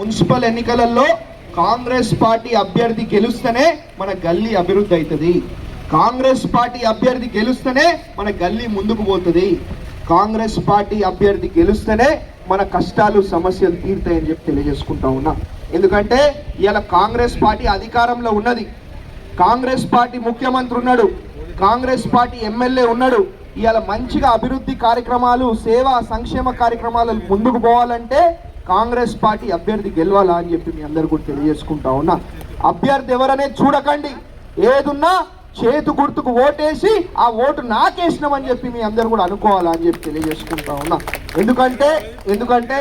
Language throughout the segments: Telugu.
మున్సిపల్ ఎన్నికలలో కాంగ్రెస్ పార్టీ అభ్యర్థి గెలుస్తేనే మన గల్లీ అభివృద్ధి అవుతుంది కాంగ్రెస్ పార్టీ అభ్యర్థి గెలుస్తేనే మన గల్లీ ముందుకు పోతుంది. కాంగ్రెస్ పార్టీ అభ్యర్థి గెలుస్తేనే మన కష్టాలు సమస్యలు తీరుతాయని చెప్పి తెలియజేసుకుంటా ఉన్నా. ఎందుకంటే ఇవాళ కాంగ్రెస్ పార్టీ అధికారంలో ఉన్నది. కాంగ్రెస్ పార్టీ ముఖ్యమంత్రి ఉన్నాడు. కాంగ్రెస్ పార్టీ ఎమ్మెల్యే ఉన్నాడు. ఇవాళ మంచిగా అభివృద్ధి కార్యక్రమాలు సేవా సంక్షేమ కార్యక్రమాలు ముందుకు పోవాలంటే కాంగ్రెస్ పార్టీ అభ్యర్థి గెలవాలా అని చెప్పి మీ అందరు కూడా తెలియజేసుకుంటా ఉన్నా. అభ్యర్థి ఎవరనేది చూడకండి. ఏదున్నా చేతు గుర్తుకు ఓటేసి ఆ ఓటు నాకేసినామని చెప్పి మీ అందరు కూడా అనుకోవాలా అని చెప్పి తెలియజేసుకుంటా ఉన్నా. ఎందుకంటే ఎందుకంటే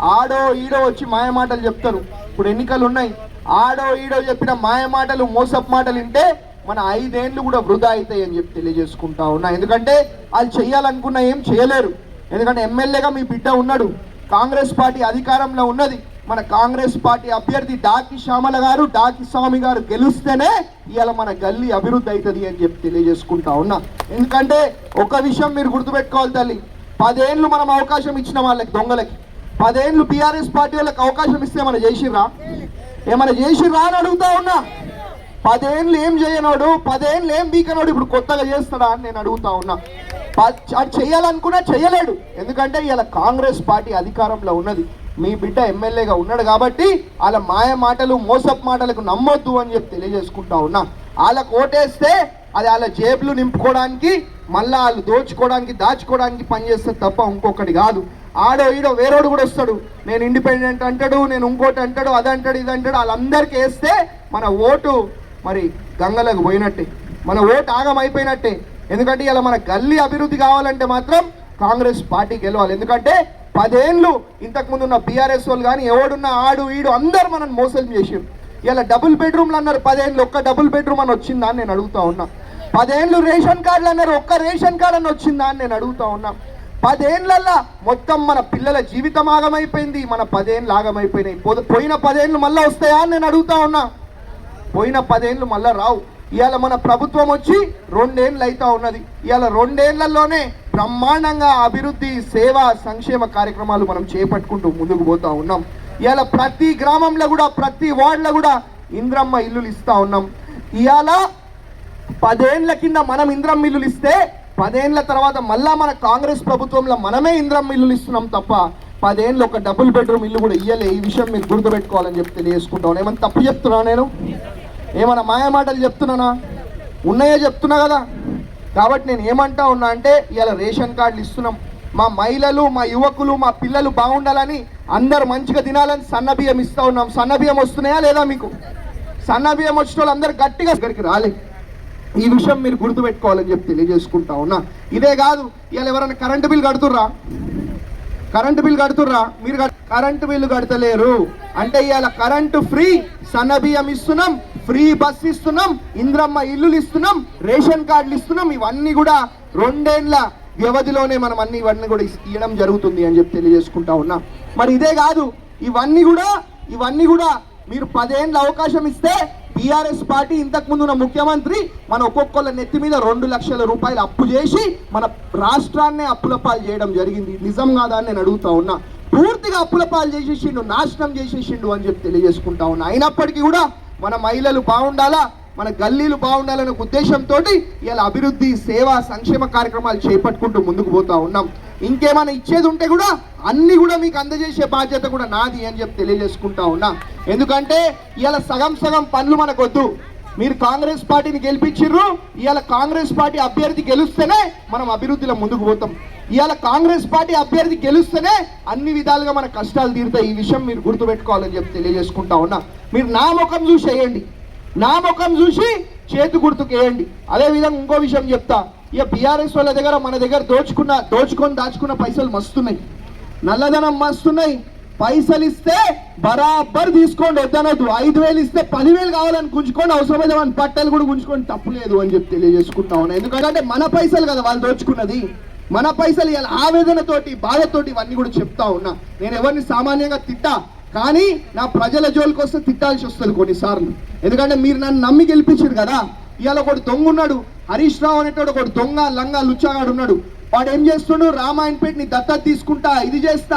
ఆడో ఈడో వచ్చి మాయమాటలు చెప్తారు. ఇప్పుడు ఎన్నికలు ఉన్నాయి. ఆడో ఈడో చెప్పిన మాయమాటలు మోసపు మాటలు వింటే మన ఐదేండ్లు కూడా వృధా అవుతాయి అని చెప్పి తెలియజేసుకుంటా ఉన్నా. ఎందుకంటే వాళ్ళు చేయాలనుకున్నా ఏం చేయలేరు. ఎందుకంటే ఎమ్మెల్యేగా మీ బిడ్డ ఉన్నాడు. కాంగ్రెస్ పార్టీ అధికారంలో ఉన్నది. మన కాంగ్రెస్ పార్టీ అభ్యర్థి డాకి శ్యామల గారు డాకి స్వామి గారు గెలుస్తేనే ఇవాళ మన గల్లీ అభివృద్ధి అవుతుంది అని చెప్పి తెలియజేసుకుంటా ఉన్నా. ఎందుకంటే ఒక విషయం మీరు గుర్తుపెట్టుకోవాలి తల్లి పదేళ్ళు మనం అవకాశం ఇచ్చిన వాళ్ళకి దొంగలకి. పదేళ్ళు బీఆర్ఎస్ పార్టీ వాళ్ళకి అవకాశం ఇస్తే మన చేసిర్రా? ఏమైనా చేసిర్రా అని అడుగుతా ఉన్నా. పదేళ్ళు ఏం చేయనోడు పదేళ్ళు ఏం బీకనోడు ఇప్పుడు కొత్తగా చేస్తాడా అని నేను అడుగుతా ఉన్నా. అది చేయాలనుకున్నా చేయలేడు. ఎందుకంటే ఇలా కాంగ్రెస్ పార్టీ అధికారంలో ఉన్నది. మీ బిడ్డ ఎమ్మెల్యేగా ఉన్నాడు కాబట్టి వాళ్ళ మాయ మాటలు మోసపు మాటలకు నమ్మొద్దు అని చెప్పి తెలియజేసుకుంటా ఉన్నా. వాళ్ళకు ఓటేస్తే అది వాళ్ళ జేబులు నింపుకోవడానికి మళ్ళీ వాళ్ళు దోచుకోవడానికి దాచుకోవడానికి పనిచేస్తే తప్ప ఇంకొకటి కాదు. ఆడో ఈడో వేరోడు కూడా వస్తాడు. నేను ఇండిపెండెంట్ అంటాడు నేను ఇంకోటి అంటాడు అది అంటాడు ఇది అంటాడు. వాళ్ళందరికీ వేస్తే మన ఓటు మరి గంగలకు పోయినట్టే. మన ఓటు ఆగం అయిపోయినట్టే ఎందుకంటే ఇలా మన గల్లీ అభివృద్ధి కావాలంటే మాత్రం కాంగ్రెస్ పార్టీ గెలవాలి. ఎందుకంటే పదేళ్ళు ఇంతకుముందు ఉన్న బీఆర్ఎస్ వాళ్ళు కానీ ఎవడున్న ఆడు ఈడు అందరు మనం మోసం చేసి ఇలా డబుల్ బెడ్రూమ్లు అన్నారు పదేళ్ళు ఒక్క డబుల్ బెడ్రూమ్ అని వచ్చిందా అని నేను అడుగుతా ఉన్నా. పదేళ్ళు రేషన్ కార్డులు అన్నారు ఒక్క రేషన్ కార్డు అని వచ్చిందా అని నేను అడుగుతా ఉన్నా. పదేళ్ళల్లా మొత్తం మన పిల్లల జీవితం ఆగమైపోయింది మన పదేళ్ళు ఆగమైపోయినాయి. పో- పోయిన పదేళ్ళు మళ్ళీ వస్తాయా అని నేను అడుగుతా ఉన్నా. పోయిన పదేళ్ళు మళ్ళీ రావు. ఇవాళ మన ప్రభుత్వం వచ్చి రెండేళ్ళు అవుతా ఉన్నది. ఇవాళ రెండేళ్ళలోనే బ్రహ్మాండంగా అభివృద్ధి సేవ సంక్షేమ కార్యక్రమాలు మనం చేపట్టుకుంటూ ముందుకు పోతా ఉన్నాం. ఇవాళ ప్రతి గ్రామంలో కూడా ప్రతి వార్డులో కూడా ఇంద్రమ్మ ఇల్లులు ఇస్తా ఉన్నాం. ఇవాళ పదేండ్ల కింద మనం ఇంద్రం ఇల్లులు ఇస్తే పదేండ్ల తర్వాత మళ్ళా మన కాంగ్రెస్ ప్రభుత్వంలో మనమే ఇంద్రం ఇల్లులు ఇస్తున్నాం తప్ప పదేళ్ళు ఒక డబుల్ బెడ్రూమ్ ఇల్లు కూడా ఇయ్యలే. ఈ విషయం మీరు గుర్తుపెట్టుకోవాలని చెప్పి తెలియజేసుకుంటాను ఏమన్నా తప్పు చెప్తున్నా నేను? ఏమైనా మాయమాటలు చెప్తున్నానా? ఉన్నాయో చెప్తున్నా కదా. కాబట్టి నేను ఏమంటా ఉన్నా అంటే ఇలా రేషన్ కార్డులు ఇస్తున్నాం. మా మహిళలు మా యువకులు మా పిల్లలు బాగుండాలని అందరు మంచిగా తినాలని సన్న బియ్యం ఇస్తా ఉన్నాం. సన్న బియ్యం వస్తున్నాయా లేదా మీకు? సన్న బియ్యం వచ్చిన వాళ్ళు అందరు గట్టిగా ఇక్కడికి రాలే. ఈ విషయం మీరు గుర్తుపెట్టుకోవాలని చెప్పి తెలియజేసుకుంటా ఉన్నా. ఇదే కాదు ఇవాళ ఎవరైనా కరెంటు బిల్ కడుతుర్రా? కరెంటు బిల్ కడుతుర్రా? మీరు కరెంటు బిల్లు కడతలేరు. అంటే ఇవాళ కరెంటు ఫ్రీ సన్న బియ్యం ఇస్తున్నాం. ఫ్రీ బస్ ఇస్తున్నాం ఇంద్రమ్మ ఇల్లులు ఇస్తున్నాం రేషన్ కార్డులు ఇస్తున్నాం. ఇవన్నీ కూడా రెండేళ్ళ వ్యవధిలోనే మనం అన్ని ఇవన్నీ కూడా ఇవ్వడం జరుగుతుంది అని చెప్పి తెలియజేసుకుంటా ఉన్నా. మరి ఇదే కాదు ఇవన్నీ కూడా ఇవన్నీ కూడా మీరు పదేళ్ళ అవకాశం ఇస్తే బీఆర్ఎస్ పార్టీ ఇంతకు ముందు ఉన్న ముఖ్యమంత్రి మన ఒక్కొక్కళ్ళ నెత్తి మీద రెండు లక్షల రూపాయలు అప్పు చేసి మన రాష్ట్రాన్నే అప్పుల పాలు చేయడం జరిగింది. నిజం కాదా అని నేను అడుగుతా ఉన్నా. పూర్తిగా అప్పుల పాలు చేసేసిండు నాశనం చేసేసిండు అని చెప్పి తెలియజేసుకుంటా ఉన్నా. అయినప్పటికీ కూడా మన మహిళలు బాగుండాలా? మన గల్లీలు బాగుండాలనే ఉద్దేశంతో ఇలా అభివృద్ధి సేవా సంక్షేమ కార్యక్రమాలు చేపట్టుకుంటూ ముందుకు పోతా ఉన్నాం. ఇంకేమైనా ఇచ్చేది ఉంటే కూడా అన్ని కూడా మీకు అందజేసే బాధ్యత కూడా నాది అని చెప్పి తెలియజేసుకుంటా ఉన్నా. ఎందుకంటే ఇలా సగం సగం పనులు మనకొద్దు. మీరు కాంగ్రెస్ పార్టీని గెలిపించిర్రు ఇవాళ కాంగ్రెస్ పార్టీ అభ్యర్థి గెలుస్తేనే మనం అభివృద్ధిలో ముందుకు పోతాం. ఇవాళ కాంగ్రెస్ పార్టీ అభ్యర్థి గెలుస్తేనే అన్ని విధాలుగా మన కష్టాలు తీరుతాయి. ఈ విషయం మీరు గుర్తుపెట్టుకోవాలని చెప్పి తెలియజేసుకుంటా ఉన్నా. మీరు నా ముఖం చూసి వేయండి. నా ముఖం చూసి చేతి గుర్తుకు వేయండి. అదేవిధంగా ఇంకో విషయం చెప్తా. ఇక బీఆర్ఎస్ వాళ్ళ దగ్గర మన దగ్గర దోచుకున్న దోచుకొని దాచుకున్న పైసలు మస్తున్నాయి. నల్లధనం మస్తున్నాయి. పైసలు ఇస్తే బరాబర్ తీసుకోండి వద్దనొద్దు. ఐదు వేలు ఇస్తే పదివేలు కావాలని గుంజుకోండి అవసరమైతే మన పట్టలు కూడా గుంజుకోండి. తప్పులేదు అని చెప్పి తెలియజేసుకుంటా ఉన్నా. ఎందుకంటే మన పైసలు కదా వాళ్ళు దోచుకున్నది. మన పైసలు ఇలా ఆవేదనతోటి బాధతోటి ఇవన్నీ కూడా చెప్తా ఉన్నా. నేను ఎవరిని సామాన్యంగా తిట్టా కానీ నా ప్రజల జోలికి వస్తే తిట్టాల్సి వస్తుంది కొన్నిసార్లు. ఎందుకంటే మీరు నన్ను నమ్మి గెలిపించారు కదా. ఇవాళ ఒకటి దొంగ ఉన్నాడు హరీష్ రావు అనేటోడు ఒకటి దొంగ లంగా లుచ్చాగాడు ఉన్నాడు. వాడు ఏం చేస్తుండు? రామాయణపేటని దత్తత తీసుకుంటా ఇది చేస్తా.